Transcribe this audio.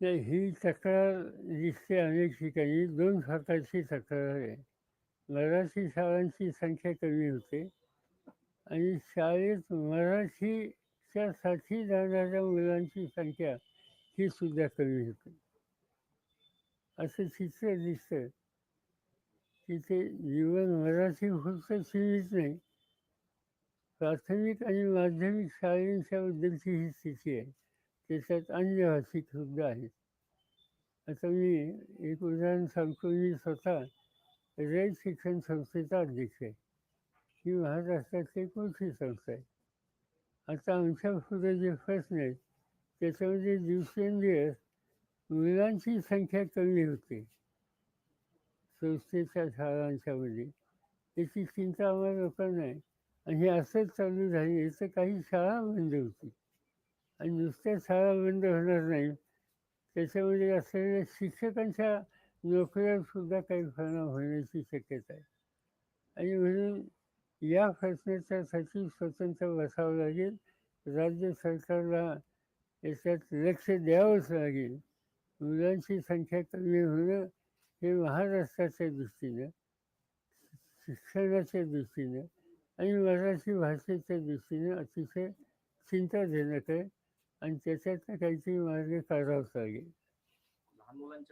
नाही ही तक्रार दिसते अनेक ठिकाणी दोन प्रकारची तक्रार आहे. मराठी शाळांची संख्या कमी होते आणि शाळेत मराठीच्या साठी जाणाऱ्या मुलांची संख्या ही सुद्धा कमी होते. असं चित्र दिसतं तिथे जीवन मराठी फक्त सीमित नाही प्राथमिक आणि माध्यमिक शाळेंच्या बद्दलची ही स्थिती आहे. त्याच्यात अन्य भाषिक आहेत. आता मी एक उदाहरण सांगतो मी स्वतः रयत शिक्षण संस्थेचा अध्यक्ष आहे. ही महाराष्ट्रातली एक मोठी संस्था आहे? आता आमच्या पुढे जे प्रश्न आहेत त्याच्यामध्ये दिवसेंदिवस मुलांची संख्या कमी होते. संस्थेच्या शाळांच्यामध्ये. याची चिंता आम्हाला लोकांना आहे. आणि हे असंच चालू झाली तर काही शाळा बंद होती. आणि नुसत्या शाळा बंद होणार नाही. त्याच्यामध्ये असलेल्या शिक्षकांच्या नोकऱ्यांसुद्धा काही परिणाम होण्याची शक्यता आहे. आणि म्हणून या प्रश्नाच्यासाठी स्वतंत्र बसावं लागेल. राज्य सरकारला याच्यात लक्ष द्यावंच लागेल. मुलांची संख्या कमी होणं हे महाराष्ट्राच्या दृष्टीनं शिक्षणाच्या दृष्टीनं आणि मराठी भाषेच्या दृष्टीनं अतिशय चिंताजनक आहे. आणि त्याच्यातनं काहीतरी मार्ग काढावंच लागेल लहान मुलांच्या